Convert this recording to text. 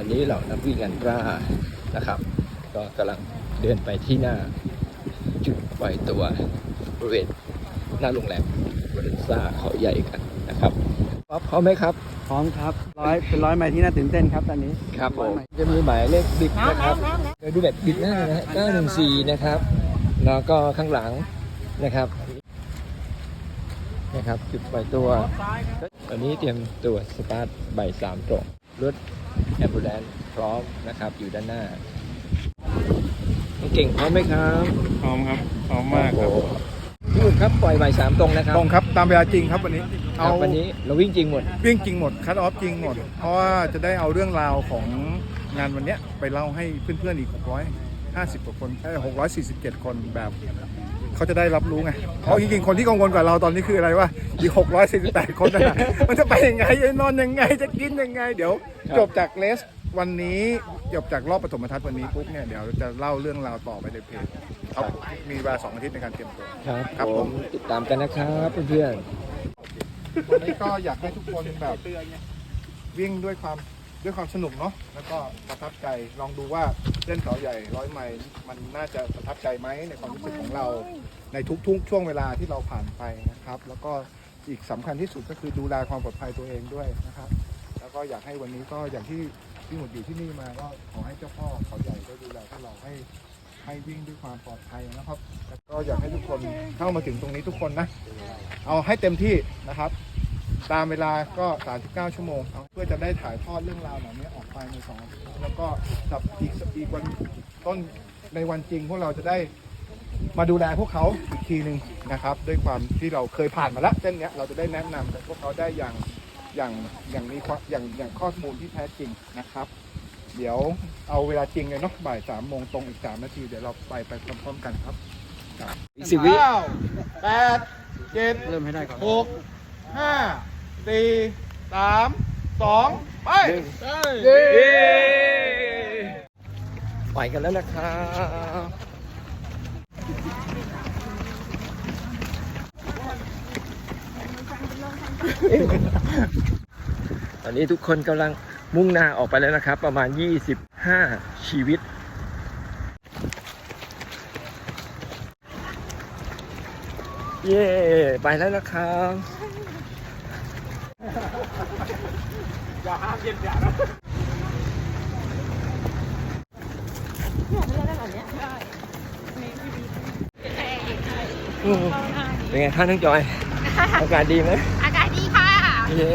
อนนี้เหล่านักวิ่งกันกล้านะครับ ก็กำลังเดินไปที่หน้าจุดปล่อยตัวบริเวณหน้าโรงแรมบริซ่าเขาใหญ่กันนะครับป๊อปพร้อมไหมครับ พร้อมครับร้อยเป็นร้อยไมล์ที่น่าตื่นเต้นครับตอนนี้ครับผมจะมีหมายเลขบิดนะครับเดี๋ยวดูแบบบิดหน้านะฮะ914 นะครับ แล้วก็ข้างหลังนะครับนะครับจุดปล่อยตัว ตอนนี้เตรียมตัวสตาร์ทบ่ายสามตรง รถแอมบูเลนพร้อมนะครับ อยู่ด้านหน้าเก่งพร้อมไหมครับพร้อมครับพร้อมมากครับโอ้โหพี่อุ่นครับปล่อยบ่ายสามตรงนะครับตรงครับตามเวลาจริงครับวันนี้คเอารับวันนี้เราวิ่งจริงหมด วิ่งจริงหมดคัดออฟจริงหมด เพราะว่าจะได้เอาเรื่องราวของงานวันเนี้ยไปเล่าให้เพื่อนๆอีก 650กว่าคนเอ้ย647 คนแบบ เขาจะได้รับรู้ไงเพราะจริงๆคนที่กังวลกว่าเราตอนนี้คืออะไรวะอีก648 คนนะ มันจะไปยังไงจะนอนยังไงจะกินยังไง เดี๋ยวครับจบจากเลสวันนี้จบจากรอบปฐมทัศน์วันนี้ปุ๊บเนี่ยเดี๋ยวจะเล่าเรื่องราวต่อไปในเพจครับมีเวลาสองอาทิตย์ในการเตรียมตัว ครับครับผผมมติดตามกันนะครับเพื่อนวันนี้ก็อยากให้ทุกคนแบบวิ่งด้วยความ ด้วยความสนุกเนาะแล้วก็ประทับใจลองดูว่าเส้นเขาใหญ่ร้อยไมล์มันน่าจะประทับใจไหมในความรู้สึกของเรา ในทุกๆช่วงเวลาที่เราผ่านไปนะครับ แล้วก็อีกสำคัญที่สุดก็คือดูแลความปลอดภัยตัวเองด้วยนะครับ แล้วก็อยากให้วันนี้ก็อย่างที่พี่หมดอยู่ที่นี่มาก็ขอให้เจ้าพ่อเขาใหญ่ได้ดูแลพวกเราให้ให้วิ่งด้วยความปลอดภัยนะครับ แล้วก็อยากให้ทุกคนเข้ามาถึงตรงนี้ทุกคนนะ เอาให้เต็มที่นะครับ ตามเวลาก็ 39 ชั่วโมงเอาเพื่อจะได้ถ่ายทอดเรื่องราวเหล่านี้ออกไปในสองอาทิตย์แล้วก็กับอีกอีกวันต้นในวันจริงพวกเราจะได้มาดูแลพวกเขาอีกทีหนึ่งนะครับ ด้วยความที่เราเคยผ่านมาแล้วเส้นเนี้ยเราจะได้แนะนำกับพวกเขาได้อย่างอย่างอย่างมีความอย่างอย่างข้อมูลที่แท้จริงนะครับ เดี๋ยวเอาเวลาจริงเลยเนาะบ่ายสามโมงตรงอีกสามนาทีเดี๋ยวเราไปไปพร้อมๆกันครับๆอีกสิบวิเก้าแปดเจ็ดเริ่มให้ได้ก่อนหกห้า สี่สามสองไปเย้ไปกันแล้วนะครับตอนนี้ทุกคนกำลังมุ่งหน้าออกไปแล้วนะครับ ประมาณ 25 ชีวิตเย้ไปแล้วนะครับ เป็นไงคะน้องจอย อากาศดีไหมอากาศดีค่ะ เย้